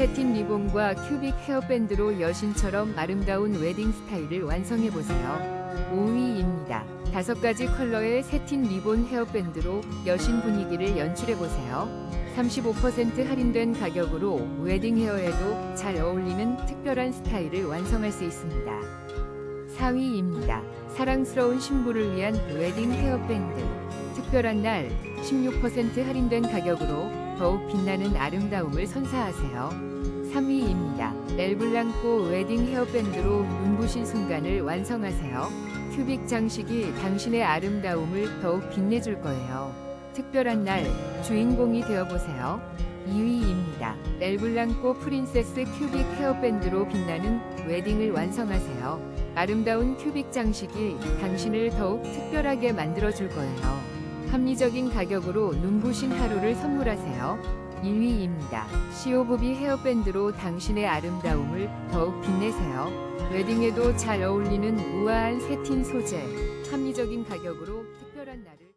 세틴 리본과 큐빅 헤어밴드로 여신처럼 아름다운 웨딩 스타일을 완성해 보세요. 5위입니다. 다섯 가지 컬러의 세틴 리본 헤어밴드로 여신 분위기를 연출해 보세요. 35% 할인된 가격으로 웨딩 헤어에도 잘 어울리는 특별한 스타일을 완성할 수 있습니다. 4위입니다. 사랑스러운 신부를 위한 웨딩 헤어밴드. 특별한 날 16% 할인된 가격으로 더욱 빛나는 아름다움을 선사하세요. 3위입니다. 멜블랑코 웨딩 헤어밴드로 눈부신 순간을 완성하세요. 큐빅 장식이 당신의 아름다움을 더욱 빛내줄 거예요. 특별한 날 주인공이 되어보세요. 2위입니다. 멜블랑코 프린세스 큐빅 헤어밴드로 빛나는 웨딩을 완성하세요. 아름다운 큐빅 장식이 당신을 더욱 특별하게 만들어줄 거예요. 합리적인 가격으로 눈부신 하루를 선물하세요. 1위입니다. 시오부비 헤어밴드로 당신의 아름다움을 더욱 빛내세요. 웨딩에도 잘 어울리는 우아한 세틴 소재, 합리적인 가격으로 특별한 날을